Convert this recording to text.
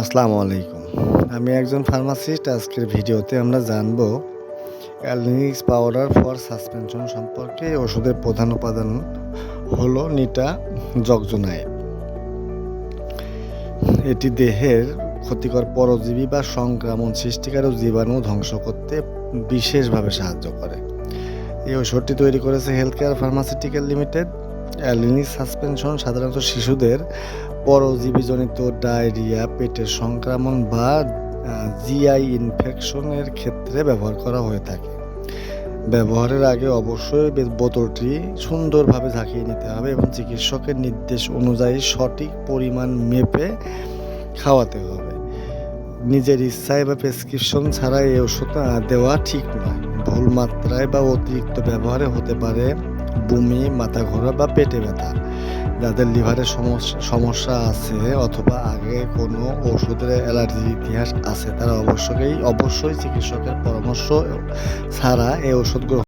আসসালামু আলাইকুম। আমি একজন ফার্মাসিস্ট, আজকের ভিডিওতে আমরা জানব অ্যালনিক্স পাউডার ফর সাসপেনশন সম্পর্কে ওষুধের প্রধান উপাদান হলো নিটা জগজোনাইড এটি দেহের ক্ষতিকর পরজীবী বা সংক্রমণ সৃষ্টিকারক জীবাণু ধ্বংস করতে বিশেষভাবে সাহায্য করে। এই ওষুধটি তৈরি করেছে health care pharmaceutical limited Alinix suspension সাধারণত শিশুদের পরজীবীজনিত ডায়রিয়া, পেটের সংক্রমণ বা জিআই ইনফেকশনের ক্ষেত্রে ব্যবহার করা হয়ে থাকে। ব্যবহারের আগে অবশ্যই বোতলটি সুন্দরভাবে ঝাঁকিয়ে নিতে হবে এবং চিকিৎসকের নির্দেশ অনুযায়ী সঠিক পরিমাণ মেপে খাওয়াতে হবে। নিজের ইচ্ছায় বা প্রেসক্রিপশন ছাড়া এই ওষুধ দেওয়া ঠিক নয়। ভুল মাত্রায় বা অতিরিক্ত ব্যবহারে হতে পারে বমি, মাথা ঘোরা বা পেটে ব্যথা। যাদের লিভারের সমস্যা সমস্যা আছে অথবা আগে কোনো ওষুধের অ্যালার্জির ইতিহাস আছে, তারা অবশ্যই অবশ্যই চিকিৎসকের পরামর্শ ছাড়া এই ওষুধ গ্রহণ